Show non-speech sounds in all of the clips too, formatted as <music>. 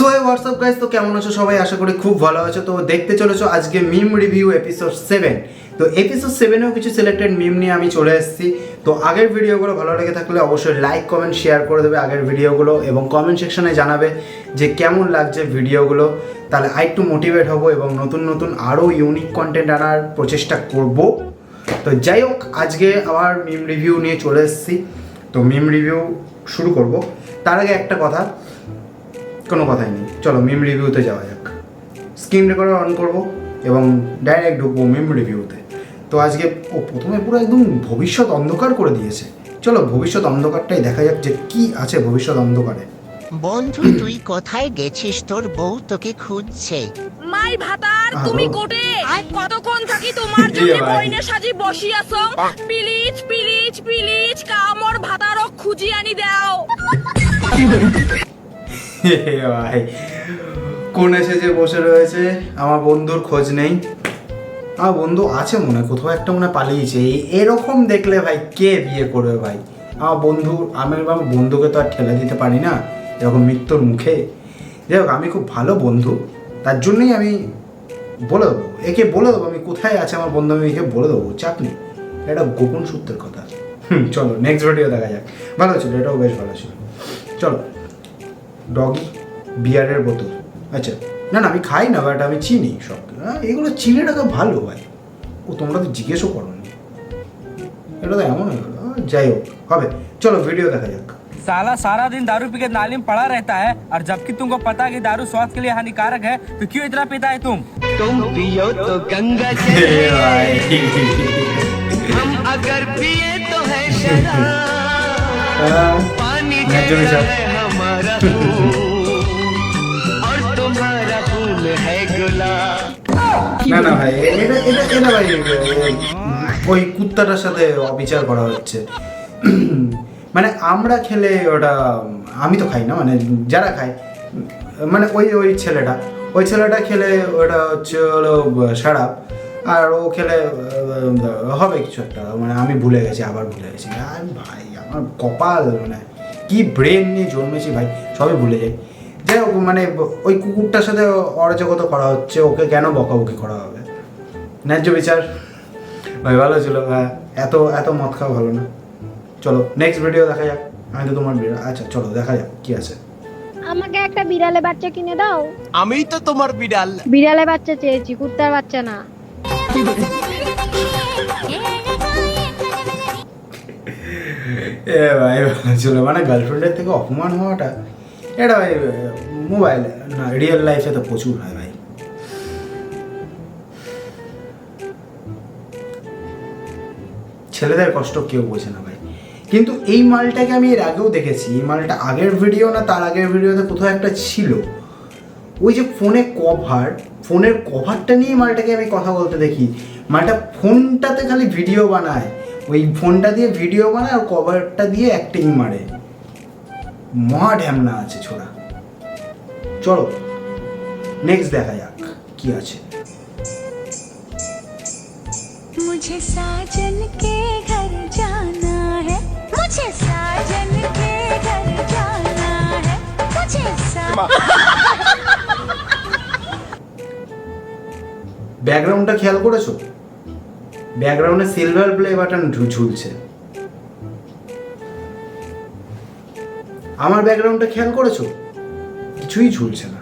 So WhatsApp guys তো কেমন আছো সবাই? আশা করি খুব ভালো আছো। তো দেখতে চলেছো আজকে মিম রিভিউ এপিসোড সেভেন তো এপিসোড সেভেনেও কিছু সিলেক্টেড মিম নিয়ে আমি চলে এসেছি। তো আগের ভিডিওগুলো ভালো লেগে থাকলে অবশ্যই লাইক কমেন্ট শেয়ার করে দেবে আগের ভিডিওগুলো এবং কমেন্ট সেকশনে জানাবে যে কেমন লাগছে ভিডিওগুলো। তাহলে আরেকটু মোটিভেট হব এবং নতুন নতুন আরও ইউনিক কন্টেন্ট আনার প্রচেষ্টা করব। তো যাই হোক, আজকে আবার মিম রিভিউ নিয়ে চলে এসেছি। তো মিম রিভিউ শুরু করব। তার আগে একটা কথা। কোনো কথাই নেই। চলো মিম রিভিউতে যাওয়া যাক। স্ক্রিন রেকর্ডার অন করব এবং ডাইরেক্ট ঢুকবো মিম রিভিউতে তো আজকে ও প্রথমে পুরো একদম ভবিষ্যৎ অন্ধকার করে দিয়েছে। চলো ভবিষ্যৎ অন্ধকারটাই দেখা যাক যে কি আছে ভবিষ্যৎ অন্ধকারে। বন্ধু তুই কোথায় গেছিস? তোর বউ তোকে খুঁজছে। মাই ভাতার। তুমি কোটে? কতক্ষণ থাকি তোমার জন্য। বইনে সাজি বসি আছো? প্লিজ প্লিজ প্লিজ কামর ভাতারক খুঁজি আনি দাও। <laughs> ভাই। কোন এসে যে বসে রয়েছে? আমার বন্ধুর খোঁজ নেই। আমার বন্ধু আছে মনে হয়, কোথাও একটা মনে হয় পালিয়েছে। এরকম দেখলে ভাই কে বিয়ে করবে ভাই? আমার বন্ধু আমি আমার বন্ধুকে তো আর ঠেলে দিতে পারি না এরকম মৃত্যুর মুখে। যাই হোক আমি খুব ভালো বন্ধু তার জন্যই আমি বলে দেবো। একে বলে দেবো আমি কোথায় আছে আমার বন্ধু আমি একে বলে দেবো চাপ নেই। এটা গোপন সূত্রের কথা। হুম চলো নেক্সট ভিডিও দেখা যাক। ভালো ছিল এটাও বেশ ভালো ছিল। চলো। ডগি বিয়ারের বোতল আচ্ছা না না আমি খাই না বাট আমি চিনি সব হ্যাঁ, এগুলো চিনে রাখা ভালো ভাই ও তোমরা তো জিজ্ঞেসও করো এটা তো এমন হয়ে গেলো। আহ, যাই হোক হবে চলো ভিডিও দেখা যাক साला सारा दिन दारू पी के नाली में पड़ा रहता है और जबकि तुमको पता है कि दारू स्वास्थ्य के लिए हानिकारक है तो क्यों इतना पीता है तुम तुम पियो तो गंगा হে चले ভাই। हम अगर पिए तो है शराब আহ, पानी ন্যায্য जैसा বিচার। है हमारा खून और तुम्हारा खून है गुलाब না না ভাই এটা এটা এটা ভাই এ, ওই কুত্তাটার সাথে অবিচার করা হচ্ছে মানে আমরা খেলে ওটা আমি তো খাই না মানে যারা খায় মানে ওই ওই ছেলেটা ওই ছেলেটা খেলে ওটা হচ্ছে হলো সারাপ আর ও খেলে আহ, হবে কিছু একটা মানে আমি ভুলে গেছি আবার ভুলে গেছি আর ভাই আমার কপাল মানে কি ব্রেন নিয়ে জন্মেছি ভাই? সবই ভুলে যাই। যাই হোক মানে ওই কুকুরটার সাথে অরাজকতা করা হচ্ছে ওকে কেন বকাবকি করা হবে? ন্যায্য বিচার। ভাই ভালো ছিল। হ্যাঁ এত এত মদ খাওয়া ভালো না। চলো নেক্সট ভিডিও দেখা যাক। আমি তো তোমার ভিডিও আচ্ছা চলো দেখা যাক কি আছে। আমাকে একটা বিড়ালে বাচ্চা কিনে দাও। আমি তো তোমার বিড়াল। বিড়ালে বাচ্চা চেয়েছি কুত্তার বাচ্চা না। <laughs> এ ভাই ভালো ছিল মানে গার্লফ্রেন্ডের থেকে অপমান হওয়াটা এটা ভাই মোবাইল না রিয়েল লাইফে তো প্রচুর হয় ভাই। ছেলেদের কষ্ট কেউ বোঝে না ভাই। কিন্তু এই মালটাকে আমি এর আগেও দেখেছি, এই মালটা আগের ভিডিও না, তার আগের ভিডিওতে কোথাও একটা ছিল। ওই যে ফোনে কভার ফোনের কভারটা নিয়ে মালটাকে আমি কথা বলতে দেখি। মালটা ফোনটাতে খালি ভিডিও বানায়। ওই ফোনটা দিয়ে ভিডিও বানায় আর কভারটা দিয়ে অ্যাক্টিং মারে মহা ঢ্যামনা আছে ছোড়া চলো নেক্সট দেখা যাক কি আছে मुझे साजन के घर जाना है मुझे साजन के घर जाना है मुझे सा ব্যাকগ্রাউন্ডটা <laughs> খেয়াল করেছো ব্যাকগ্রাউন্ডে সিলভার প্লে বাটন ঝুলছে। আমার ব্যাকগ্রাউন্ডটা খেয়াল করেছ? কিছুই ঝুলছে না।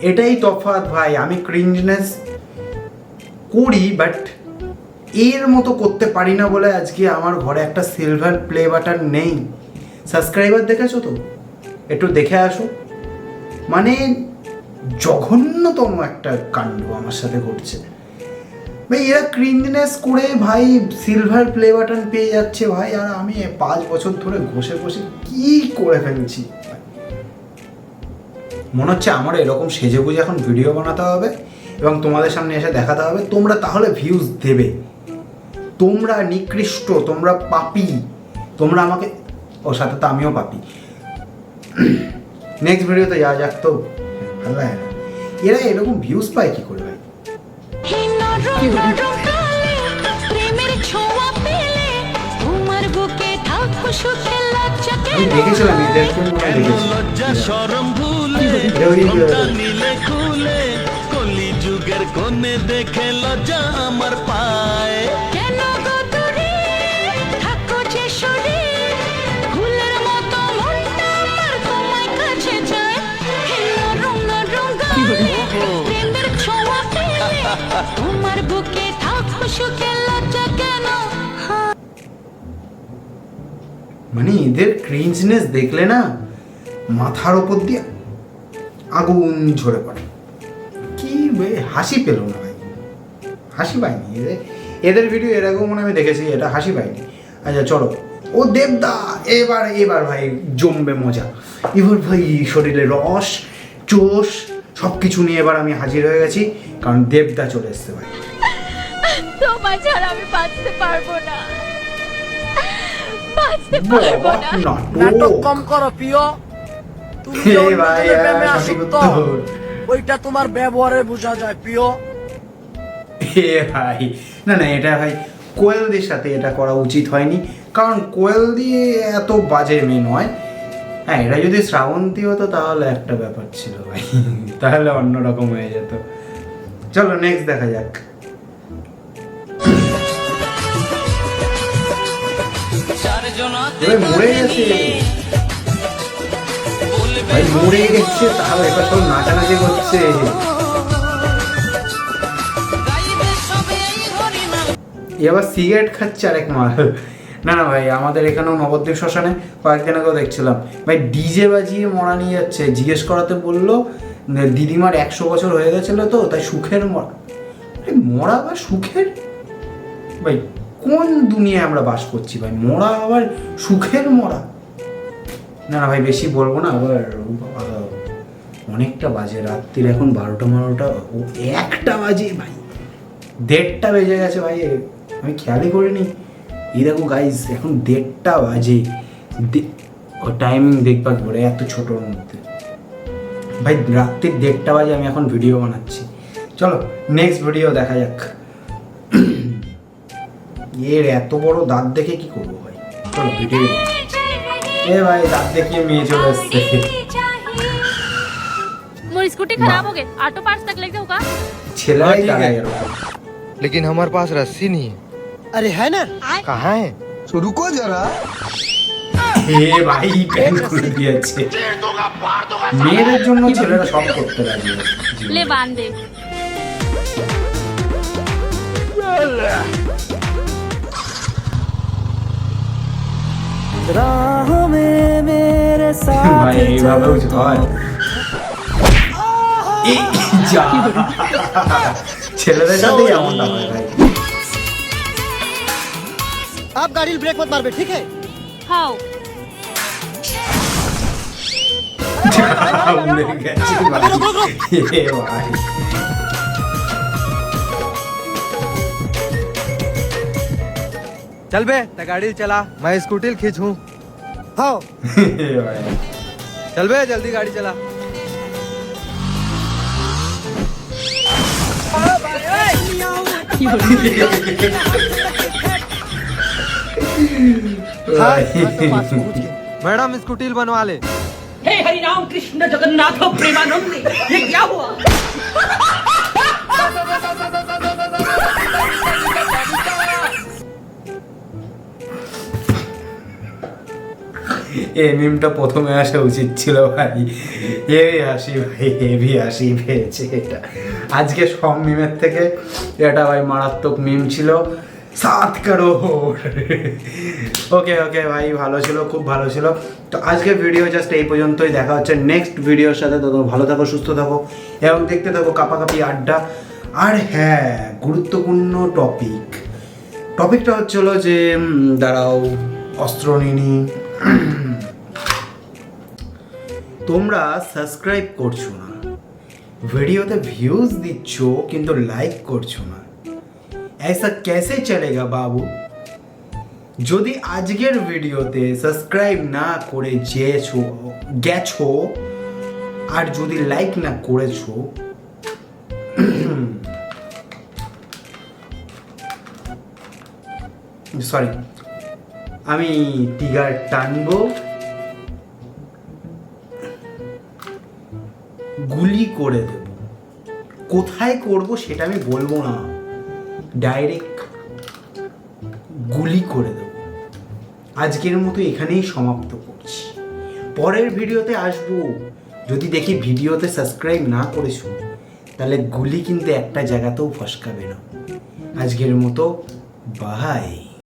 এটাই তফাৎ ভাই, আমি ক্রিঞ্জনেস করি বাট এর মতো করতে পারি না বলে আজকে আমার ঘরে একটা সিলভার প্লে বাটন নেই। সাবস্ক্রাইবার দেখেছ তো? একটু দেখে আসো। মানে জঘন্যতম একটা কাণ্ড আমার সাথে ঘটছে। ভাই, এরা ক্রিঞ্জনেস করে ভাই সিলভার প্লে বাটন পেয়ে যাচ্ছে ভাই, আর আমি পাঁচ বছর ধরে ঘষে ঘষে কি করে ফেলছি? মনে হচ্ছে আমার এরকম সেজে গুজে এখন ভিডিও বানাতে হবে এবং তোমাদের সামনে এসে দেখাতে হবে, তোমরা তাহলে ভিউজ দেবে। তোমরা নিকৃষ্ট, তোমরা পাপি, তোমরা আমাকে, ও সাথে তো আমিও পাপি। নেক্সট ভিডিওতে যা যাক তো, ভালো এরা এরকম ভিউজ পায় কি করে দেখেছিলাম লজ্জা সরম ভুলে নীলে খুলে? কলি যুগের কোণে দেখে লজ্জা আমার পায় মানে এদের ক্রিঞ্জনেস দেখলে না মাথার ওপর দিয়ে আগুন ঝরে পড়ে। কি হাসি পেল না ভাই। হাসি পাইনি এদের এদের ভিডিও এরকম মনে আমি দেখেছি, এটা হাসি পাইনি আচ্ছা চলো। ও দেবদা, এবার এবার ভাই জমবে মজা। এবার ভাই শরীরে রস চোষ সব কিছু নিয়ে এবার আমি হাজির হয়ে গেছি, কারণ দেবদা চলে এসছে ভাই। তোমার ছাড়া আমি বাঁচতে পারব না। বাঁচতে পারব না। নাটক। কম করো প্রিয়। তুমি হে যে প্রেমে আসক্ত, ওইটা তোমার ব্যবহারে বোঝা যায় প্রিয়। এ ভাই না না এটা ভাই কোয়েলদের সাথে এটা করা উচিত হয়নি। কারণ কোয়েল দিয়ে এত বাজে মেয়ে নয়। হ্যাঁ এটা যদি শ্রাবন্তী হতো তাহলে একটা ব্যাপার ছিল ভাই। তাহলে অন্যরকম হয়ে যেত। চলো নেক্সট দেখা যাক। এবার মরে গেছে। ভাই, মরে গেছে, তাহলে এবার সব নাচানাচি করছে। এ আবার সিগারেট খাচ্ছে আরেক মাল। না না ভাই, আমাদের এখানেও নবদ্বীপ শ্মশানে কয়েকদিন আগেও দেখছিলাম। ভাই, ডিজে বাজিয়ে মরা নিয়ে যাচ্ছে। জিজ্ঞেস করাতে বলল দিদিমার একশো বছর হয়ে গেছিল তো, তাই সুখের মরা। মরা বা সুখের? ভাই কোন দুনিয়ায় আমরা বাস করছি ভাই? মরা আবার সুখের মরা। না না ভাই, বেশি বলব না, আবার অনেকটা বাজে রাত্রির এখন বারোটা বারোটা, ও একটা বাজে ভাই। দেড়টা বেজে গেছে ভাই, আমি খেয়ালই করিনি। এই দেখো গাইজ এখন দেড়টা বাজে। ও টাইমিং দেখবার পরে এত ছোটোর মধ্যে। ভাই, রাত্রির দেড়টা বাজে, আমি এখন ভিডিও বানাচ্ছি। চলো নেক্সট ভিডিও দেখা যাক। এর এত বড় দাঁত দেখে কি করবো ভাই চলো ভিডিও এ ভাই দাঁত দেখিয়ে মেয়ে চলে এসছে मोर स्कूटी खराब हो गई ऑटो पार्ट्स तक लेके होगा ছেলেরাই দাঁড়ায় এরকম। लेकिन हमारे पास रस्सी नहीं है আরে হ্যাঁ না कहाँ है तो रुको जरा এ ভাই প্যান্ট খুলে দিয়েছে মেয়েদের জন্য ছেলেরা সব করতে রাজি আছে। ले राहों में मेरे ভাই এইভাবেও হয় <laughs> এই যা ছেলেদের সাথেই এমনটা হয় ভাই आप गाड़ी ब्रेक मत मारबे ठीक है हाउ <laughs> উড়ে গেছে ভাই। <laughs> এ ভাই चल बे, ते गाड़ी चला। मैं स्कूटी खींचू हाँ। चल बे, जल्दी गाड़ी चला। तो मैडम, स्कूटी बनवा ले। हे हरि राम कृष्ण जगन्नाथ, प्रेमानंद। ये এই মিমটা প্রথমে আসা উচিত ছিল ভাই। হেভি হাসি ভাই, হেভি হাসি পেয়েছে এটা। আজকে সব মিমের থেকে এটা ভাই মারাত্মক মিম ছিল। সাত কারোর। ওকে ওকে ভাই, ভালো ছিল, খুব ভালো ছিল। তো আজকের ভিডিও জাস্ট এই পর্যন্তই। দেখা হচ্ছে নেক্সট ভিডিওর সাথে। তো ভালো থাকো, সুস্থ থাকো এবং দেখতে থাকো কাপাকাপি আড্ডা। আর হ্যাঁ গুরুত্বপূর্ণ টপিক টপিকটা হচ্ছিল যে দাঁড়াও, অস্ত্র নিনি তোমরা সাবস্ক্রাইব করছো না ভিডিওতে ভিউজ দিচ্ছ কিন্তু লাইক করছো না ऐसा कैसे चलेगा বাবু যদি আজকের ভিডিওতে সাবস্ক্রাইব না করে যেছো গেছো আর যদি লাইক না করেছো সরি আমি টিগার টানবো গুলি করে দেব। কোথায় করব সেটা আমি বলব না। ডাইরেক্ট গুলি করে দেব। আজকের মতো এখানেই সমাপ্ত করছি। পরের ভিডিওতে আসব। যদি দেখি ভিডিওতে সাবস্ক্রাইব না করেছ, তাহলে গুলি কিন্তু একটা জায়গাতেও ফসকাবে না। আজকের মতো বাই